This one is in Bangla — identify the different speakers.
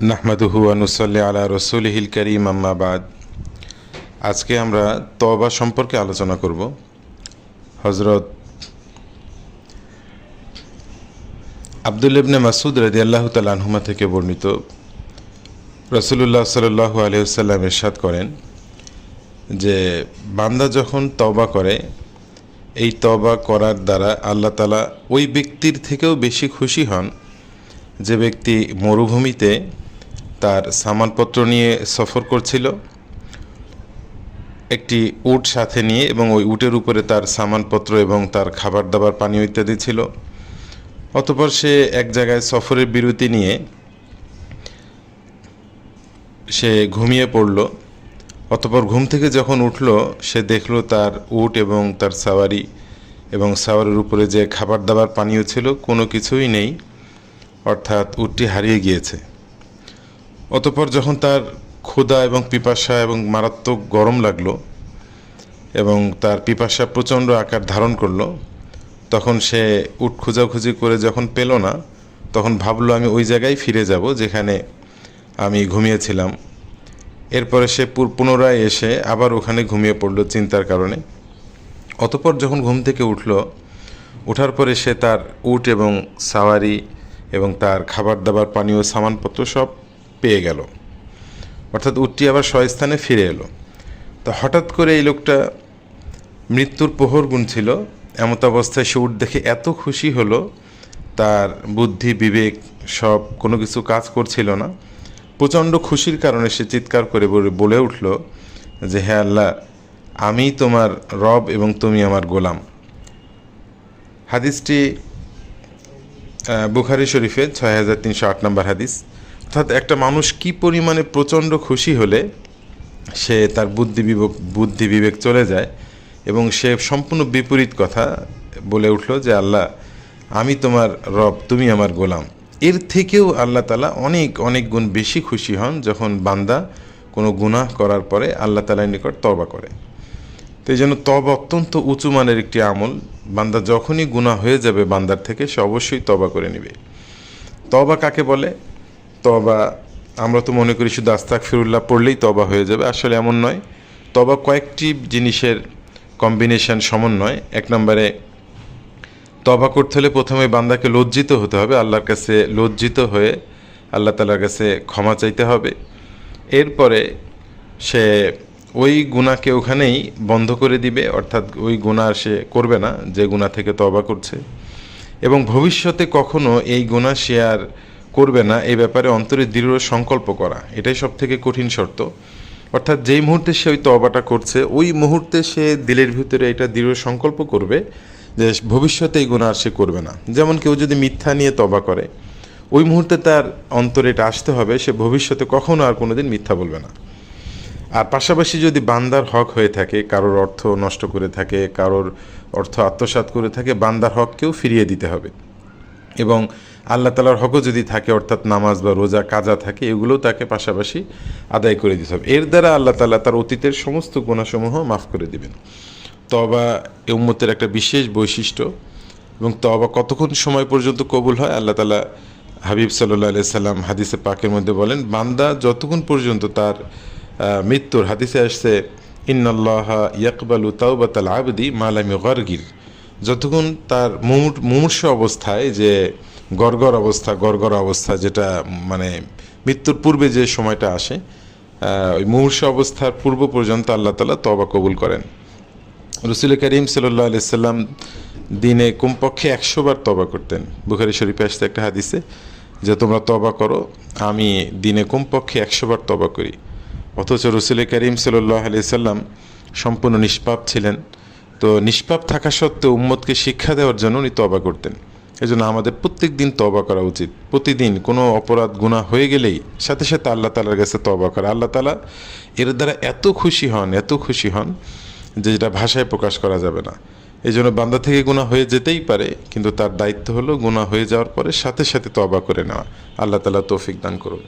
Speaker 1: নাহমাদুহু আনুসল্লি আলা রসুলহিল করিম আম্মাবাদ আজকে আমরা তবা সম্পর্কে আলোচনা করব। হজরত আবদুল ইবনে মাসুদ রাজি আল্লাহ তালহুমা থেকে বর্ণিত রসুল্লাহ সাল্লাহ আলহিসাল্লাম ইরশাদ করেন যে, বান্দা যখন তবা করে, এই তবা করার দ্বারা আল্লাহ তালা ওই ব্যক্তির থেকেও বেশি খুশি হন যে ব্যক্তি মরুভূমিতে তার সামানপত্র নিয়ে সফর করছিল। একটি উট সাথে নিয়ে এবং ওই উটের উপরে তার সামানপত্র এবং তার খাবার দাবার, পানীয় ইত্যাদি ছিল। অতপর সে এক জায়গায় সফরের বিরতি নিয়ে সে ঘুমিয়ে পড়ল। অতপর ঘুম থেকে যখন উঠল, সে দেখল তার উট এবং তার সাওয়ারি এবং সাওয়ারের উপরে যে খাবার দাবার, পানীয় ছিল, কোনো কিছুই নেই। অর্থাৎ উটটি হারিয়ে গিয়েছে। অতপর যখন তার ক্ষুধা এবং পিপাসা এবং মারাত্মক গরম লাগল এবং তার পিপাসা প্রচণ্ড আকার ধারণ করল, তখন সে উট খোঁজাখুঁজি করে যখন পেল না, তখন ভাবলো, আমি ওই জায়গায় ফিরে যাব যেখানে আমি ঘুমিয়েছিলাম। এরপরে সে পুনরায় এসে আবার ওখানে ঘুমিয়ে পড়ল চিন্তার কারণে। অতপর যখন ঘুম থেকে উঠল, ওঠার পরে সে তার উট এবং সাওয়ারি এবং তার খাবার দাবার পানীয়, সামানপত্র সব পেয়ে গেল। অর্থাৎ উটটি আবার স্বস্থানে ফিরে এলো। তো হঠাৎ করে এই লোকটা মৃত্যুর প্রহর গুনছিল, এমত অবস্থায় সে উট দেখে এত খুশি হলো, তার বুদ্ধি, বিবেক, সব কোনো কিছু কাজ করছিল না। প্রচণ্ড খুশির কারণে সে চিৎকার করে বলে- উঠল যে হ্যাঁ আল্লাহ, আমি তোমার রব এবং তুমি আমার গোলাম। হাদিসটি বুখারি শরীফে ছয় হাজার তিনশো আট নম্বর হাদিস। অর্থাৎ একটা মানুষ কি পরিমাণে প্রচণ্ড খুশি হলে সে তার বুদ্ধি বিবেক বুদ্ধি বিবেক চলে যায় এবং সে সম্পূর্ণ বিপরীত কথা বলে উঠল যে, আল্লাহ, আমি তোমার রব, তুমি আমার গোলাম। এর থেকেও আল্লাহ তালা অনেক অনেক গুণ বেশি খুশি হন যখন বান্দা কোনো গুনাহ করার পরে আল্লাহ তালার নিকট তবা করে। তো এই জন্য তবা অত্যন্ত উঁচু মানের একটি আমল। বান্দা যখনই গুনাহ হয়ে যাবে বান্দার থেকে, সে অবশ্যই তবা করে নেবে। তবা কাকে বলে? তবা আমরা তো মনে করি শুধু আস্তাক ফিরুল্লাহ পড়লেই তবা হয়ে যাবে, আসলে এমন নয়। তবা কয়েকটি জিনিসের কম্বিনেশন সমন্বয়। এক নম্বরে তবা করতে হলে প্রথমে বান্দাকে লজ্জিত হতে হবে, আল্লাহর কাছে লজ্জিত হয়ে আল্লাহ তালার কাছে ক্ষমা চাইতে হবে। এরপরে সে ওই গুণাকে ওখানেই বন্ধ করে দিবে, অর্থাৎ ওই গুণা সে করবে না, যে গুণা থেকে তবা করছে। এবং ভবিষ্যতে কখনো এই গুণা সে আর করবে না, এই ব্যাপারে অন্তরে দৃঢ় সংকল্প করা। এটাই সব থেকে কঠিন শর্ত। অর্থাৎ যেই মুহূর্তে সে ওই তবাটা করছে, ওই মুহূর্তে সে দিলের ভিতরে এটা দৃঢ় সংকল্প করবে যে ভবিষ্যতে এই গুণা আর সে করবে না। যেমন কেউ যদি মিথ্যা নিয়ে তবা করে, ওই মুহূর্তে তার অন্তরে এটা আসতে হবে, সে ভবিষ্যতে কখনো আর কোনোদিন মিথ্যা বলবে না। আর পাশাপাশি যদি বান্দার হক হয়ে থাকে, কারোর অর্থ নষ্ট করে থাকে, কারোর অর্থ আত্মসাৎ করে থাকে, বান্দার হককেও ফিরিয়ে দিতে হবে। এবং আল্লাহ তালার হকও যদি থাকে, অর্থাৎ নামাজ বা রোজা, কাজা থাকে, এগুলোও তাকে পাশাপাশি আদায় করে দিতে হবে। এর দ্বারা আল্লাহ তালা তার অতীতের সমস্ত গুণাসমূহ মাফ করে দিবেন। তবা এ উম্মতের একটা বিশেষ বৈশিষ্ট্য এবং তবা কতক্ষণ সময় পর্যন্ত কবুল হয়? আল্লাহ তালা হাবিব সাল্লাহ সাল্লাম হাদিসে পাকের মধ্যে বলেন, বান্দা যতক্ষণ পর্যন্ত তার মৃত্যুর হাদিসে আসছে, ইন্নাল্লাহ ইয়াকবালু তাওবাতাল আবদি মালামি গরগির যতক্ষণ তার মুমূর- মুমূর্ষ অবস্থায় যে গড়গড় অবস্থা গড়গড় অবস্থা যেটা মানে মৃত্যুর পূর্বে যে সময়টা আসে ওই মুমূর্ষ অবস্থার পূর্ব পর্যন্ত আল্লাহ তালা তবা কবুল করেন। রসুল করিম সাল্লাহ আলিয়াল্লাম দিনে কমপক্ষে একশো বার তবা করতেন। বুখারি শরীফে আসতে একটা হাদিসে যে, তোমরা তবা করো, আমি দিনে কমপক্ষে একশো বার তবা করি। অথচ রসুল করিম সাল্লাহ আলিয়াল্লাম সম্পূর্ণ নিষ্পাপ ছিলেন। তো নিষ্পাপ থাকা সত্ত্বেও উম্মতকে শিক্ষা দেওয়ার জন্য উনি তবা করতেন। এজন্য আমাদের প্রত্যেক দিন তবা করা উচিত। প্রতিদিন কোনো অপরাধ গুণা হয়ে গেলেই সাথে সাথে আল্লাহ তালার কাছে তবা করা। আল্লাহ তালা এর দ্বারা এত খুশি হন, এত খুশি হন যে যেটা ভাষায় প্রকাশ করা যাবে না। এই জন্য বান্দা থেকে গুণা হয়ে যেতেই পারে, কিন্তু তার দায়িত্ব হলো গুণা হয়ে যাওয়ার পরে সাথে সাথে তবা করে নেওয়া। আল্লাহ তালা তৌফিক দান করুন।